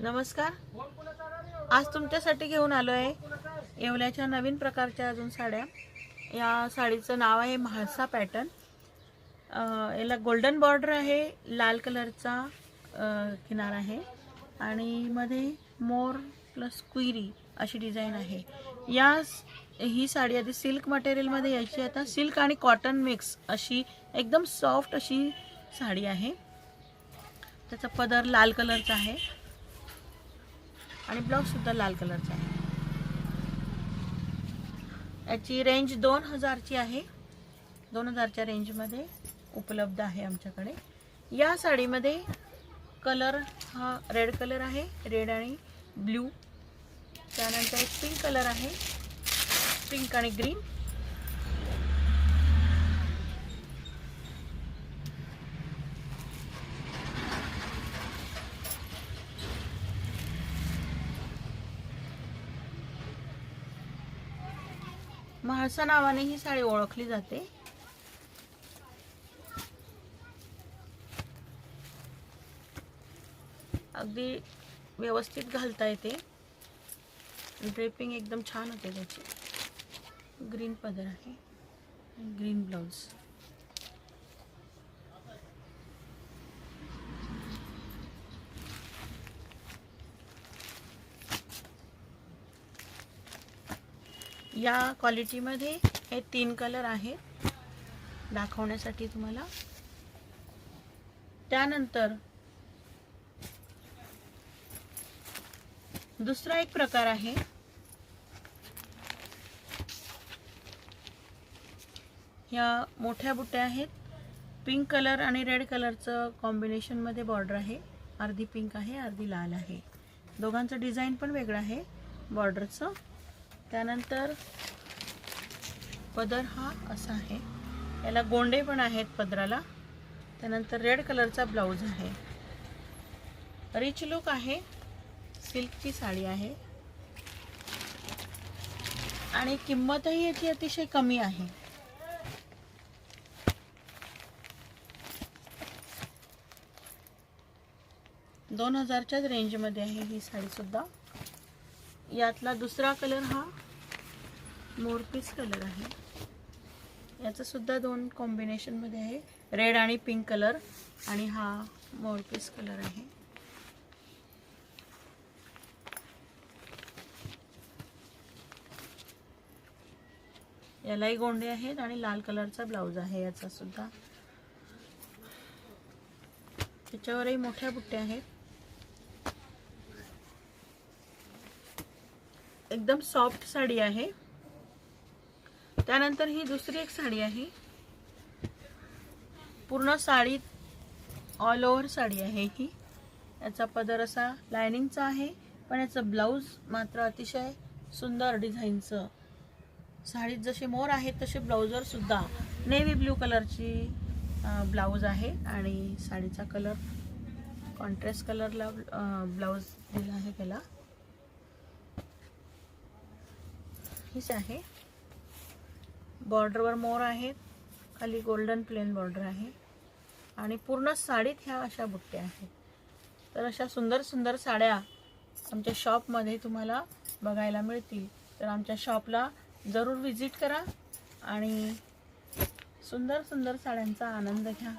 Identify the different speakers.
Speaker 1: नमस्कार. आज तुमच्यासाठी घेऊन आलो आहे येवल्याच्या नवीन प्रकारच्या अजून साड्या. या साडीचं नाव आहे म्हाळसा पॅटर्न. याला गोल्डन बॉर्डर आहे लाल कलरचा किनार आहे. आणि मध्ये मोर प्लस क्विरी अशी डिझाईन आहे. या ही साडी आधी सिल्क मटेरियलमध्ये यायची. आता सिल्क आणि कॉटन मिक्स अशी एकदम सॉफ्ट अशी साडी आहे. त्याचा पदर लाल कलरचा आहे. आणि ब्लाऊजसुद्धा लाल कलरचा आहे. याची रेंज दोन हजारची आहे. दोन हजारच्या रेंजमध्ये उपलब्ध आहे आमच्याकडे. या साडीमध्ये कलर हा रेड कलर आहे रेड आणि ब्ल्यू त्यानंतर एक पिंक कलर आहे. पिंक आणि ग्रीन म्हाळसा नावाने ही साडी ओळखली जाते. अगदी व्यवस्थित घालता येते. ड्रेपिंग एकदम छान होते त्याची. ग्रीन पदर आहे. ग्रीन ब्लाऊज या क्वालिटीमध्ये हे तीन कलर आहेत. दाखवण्यासाठी तुम्हाला. त्यानंतर दुसरा एक प्रकार आहे. ह्या मोठ्या बुट्ट्या आहेत. पिंक कलर आणि रेड कलरचं कॉम्बिनेशनमध्ये बॉर्डर आहे. अर्धी पिंक आहे अर्धी लाल आहे. दोघांचं डिझाईन पण वेगळं आहे. बॉर्डरचं त्यानंतर पदर हा असा आहे. याला गोंडे पण आहेत पदराला. त्यानंतर रेड कलरचा ब्लाऊज आहे. रिच लुक आहे. सिल्कची साडी आहे. आणि किंमतही याची अतिशय कमी आहे. दोन हजारच्याच रेंजमध्ये आहे ही साडीसुद्धा यातला दुसरा कलर हा मोरपीस कलर आहे. याचं सुद्धा दोन कॉम्बिनेशनमध्ये आहे. रेड आणि पिंक कलर आणि हा मोरपीस कलर आहे. यालाही गोंडे आहेत आणि लाल कलरचा ब्लाऊज आहे याचा सुद्धा. त्याच्यावरही मोठ्या बुट्ट्या आहेत. एकदम सॉफ्ट साडी आहे. त्यानंतर ही दुसरी एक साडी आहे. पूर्ण साडी ऑल ओव्हर साडी आहे ही. याचा पदर असा लायनिंगचा आहे. पण याचं ब्लाऊज मात्र अतिशय सुंदर डिझाईनचं साडीत जसे मोर आहेत तसे ब्लाऊजवर सुद्धा नेव्ही ब्ल्यू कलरची ब्लाऊज आहे. आणि साडीचा कलर कॉन्ट्रेस्ट कलरला ब्लाऊज दिला आहे त्याला. हीच आहे. बॉर्डरवर मोर आहेत खाली गोल्डन प्लेन बॉर्डर आहे. आणि पूर्ण साडीत ह्या अशा बुट्ट्या आहेत. तर अशा सुंदर सुंदर साड्या आमच्या शॉपमध्ये तुम्हाला बघायला मिळतील. तर आमच्या शॉपला जरूर व्हिजिट करा आणि सुंदर सुंदर साड्यांचा आनंद घ्या.